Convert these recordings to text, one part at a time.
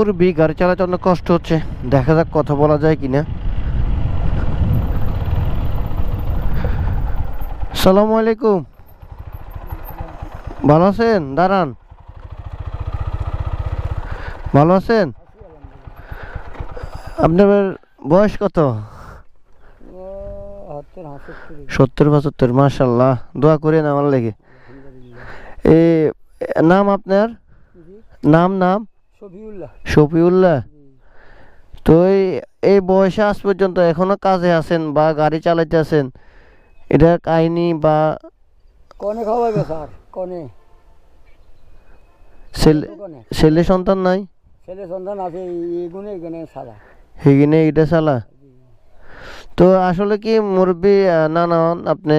মুরব্বী গাড়ি চালাতে অনেক কষ্ট হচ্ছে। দেখা যাক কথা বলা যায় কিনা। সালামু আলাইকুম। ভালো আছেন? দাঁড়ান। ভালো আছেন? আপনার বয়স কত? সত্তর পঁচাত্তর মার্শাল্লাহ দোয়া করেন আমার লেগে। এ নাম আপনার? নাম নাম? শফিউল্লাহ। তো এই- বয়সে আজ পর্যন্ত এখনও কাজে আছেন বা গাড়ি চালাইতে আছেন? এটা কাহিনী বা কনে খাওয়াবে স্যার? কনে। ছেলে সন্তান নাই? ছেলে সন্তান আছে এগুনে এখানে সারা হেগিনে এটা চালা তো আসলে কি মুরব্বী না না আপনি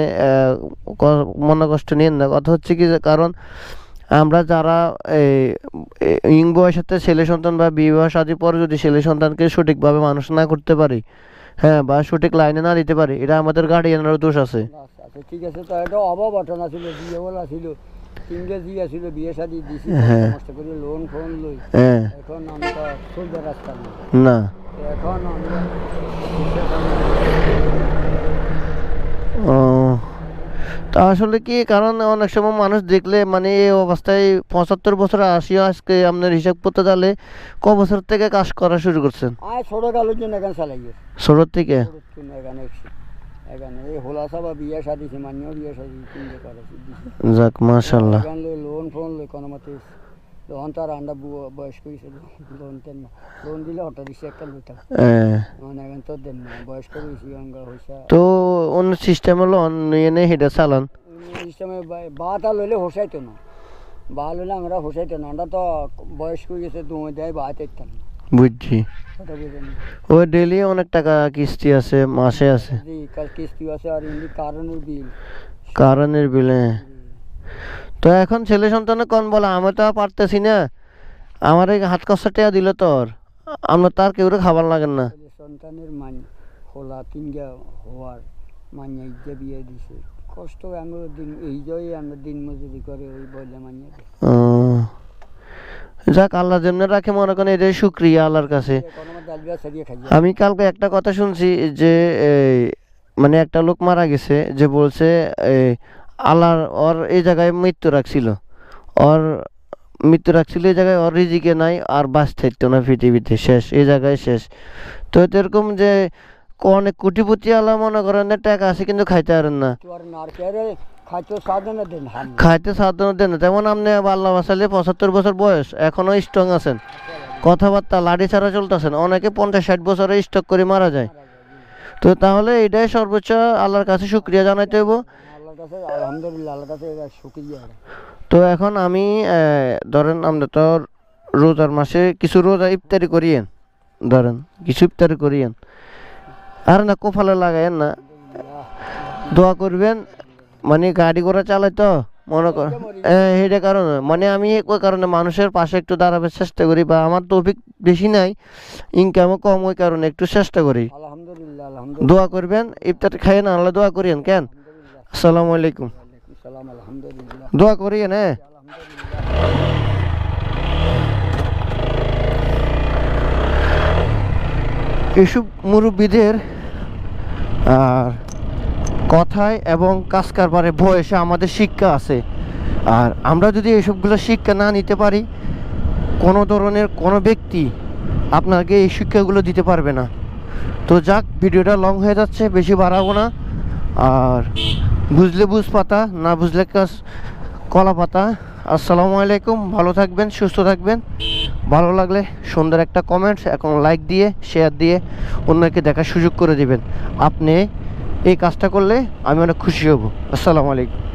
মনে কষ্ট নিয়েন না? কথা হচ্ছে কি যে কারণ আমরা যারা ইং বয়সেতে ছেলে সন্তান বা বিবাহ শাদী পরে যদি ছেলে সন্তানকে সঠিকভাবে মানুষ না করতে পারি হ্যাঁ বা সঠিক লাইনে না দিতে পারি এটা আমাদের গার্ডিয়ানেরও দোষ আছে। আচ্ছা ঠিক আছে তো এটা অভাব ঘটনা ছিল বিয়ে বলা ছিল তিনটে বিয়ে ছিল বিয়ে শাদি দিছি হ্যাঁ। করে লোন ফোন লই। হ্যাঁ। এখন আমরা রাস্তা না। এখন আমরা ও তা আসলে কি? কারণ অনেক সময় মানুষ দেখলে মানে এই অবস্থায় পঁচাত্তর বছর আশি আজকে আপনার হিসাব করতে তাহলে ক বছর থেকে কাজ করা শুরু করছেন? ষোলো জন্য এখানে চালাই থেকে? যাক মাসাল্লাহ লোন ফোন লই কোনো মতে লোন তার আন্ডা বু- বয়স করেছে লোন দেন না লোন দিলে অটো রিক্সা একটা লইতাম হ্যাঁ। মানে এখন তো দেন না বয়স করেছি অঙ্গা হইসা তো অন্য সিস্টেম হলো নিয়ে নে হেঁটে চালান সিস্টেমে বাটা লইলে হোসাইতো না বা লইলে আমরা হোসাইতো না আমরা তো বয়স করে গেছে দুমে দেয় বা দেখতাম না বুঝছি কথা বুঝেন ওই ডেলি অনেক টাকা কিস্তি আছে মাসে আছে কিস্তি আছে আর এমনি কারণের বিল কারণের বিলে তো এখন ছেলে সন্তানে কোন বলে? আমি তো আর পারতেছি না। আমার এই হাত কষ্ট টেয়া দিল তোর। আমরা তার কেউ খাবার লাগেন না। সন্তানের মান হোলা তিনগা হওয়ার মান্য ইজ্জা বিয়ে দিছে। কষ্ট আমরা দিন এই জয় আমরা দিন মজুরি করে ওই বলে মান্য যাক আল্লাহ যেমনি রাখে মনে করেন এটাই শুক্রিয়া আল্লাহর কাছে। আমি কালকে একটা কথা শুনছি যে মানে একটা লোক মারা গেছে যে বলছে এই, আল্লাহর ওর এই জায়গায় মৃত্যু রাখছিল। ওর মৃত্যু রাখছিল এই জায়গায় ওর রিজিকে নাই আর বাঁচ থাকতো না পৃথিবীতে। শেষ এই জায়গায় শেষ। তো এরকম যে অনেক কোটিপতি আল্লাহ মনে করেন টাকা আছে কিন্তু খাইতে পারেন না। খাইতো সাধনা দেন না। যেমন আপনি আল্লাহ বাসালে পঁচাত্তর বছর বয়স এখনও স্ট্রং আছেন। কথাবার্তা লাড়ি ছাড়া চলতেছেন। অনেকে পঞ্চাশ ষাট বছরে স্টক করে মারা যায়। তো তাহলে এটাই সর্বোচ্চ আল্লাহর কাছে শুক্রিয়া জানাইতে হইব। কাছে আলহামদুলিল্লাহ আল্লাহর কাছে এবার তো এখন আমি ধরেন আমরা তো রোজার মাসে কিছু রোজা ইফতারি করিয়েন ধরেন কিছু ইফতারি করিয়েন। আর না কোফালে লাগাইয়েন না দোয়া করবেন মানে গাড়ি ঘোড়া চালাই তো মনে কর সেইটা কারণে মানে আমি ওই কারণে মানুষের পাশে একটু দাঁড়াবার চেষ্টা করি বা আমার তৌফিক বেশি নাই ইনকামও কম ওই কারণে একটু চেষ্টা করি। দোয়া করবেন ইফতার না আল্লাহ দোয়া করিয়েন কেন? আসসালামু আলাইকুম। দোয়া করিয়েন হ্যাঁ। এসব মুরব্বীদের আর কথায় এবং কাজ কারবারে বয়সে আমাদের শিক্ষা আছে। আর আমরা যদি এসবগুলো শিক্ষা না নিতে পারি কোনো ধরনের কোনো ব্যক্তি আপনাকে এই শিক্ষাগুলো দিতে পারবে না। তো যাক ভিডিওটা লং হয়ে যাচ্ছে বেশি বাড়াবো না। আর বুঝলে বুঝ পাতা না বুঝলে কাজ কলা পাতা আসসালামু আলাইকুম, ভালো থাকবেন, সুস্থ থাকবেন। ভালো লাগলে সুন্দর একটা কমেন্টস এখন লাইক দিয়ে শেয়ার দিয়ে অন্যকে দেখার সুযোগ করে দেবেন। আপনি এই কাজটা করলে আমি অনেক খুশি হব। আসসালামু আলাইকুম।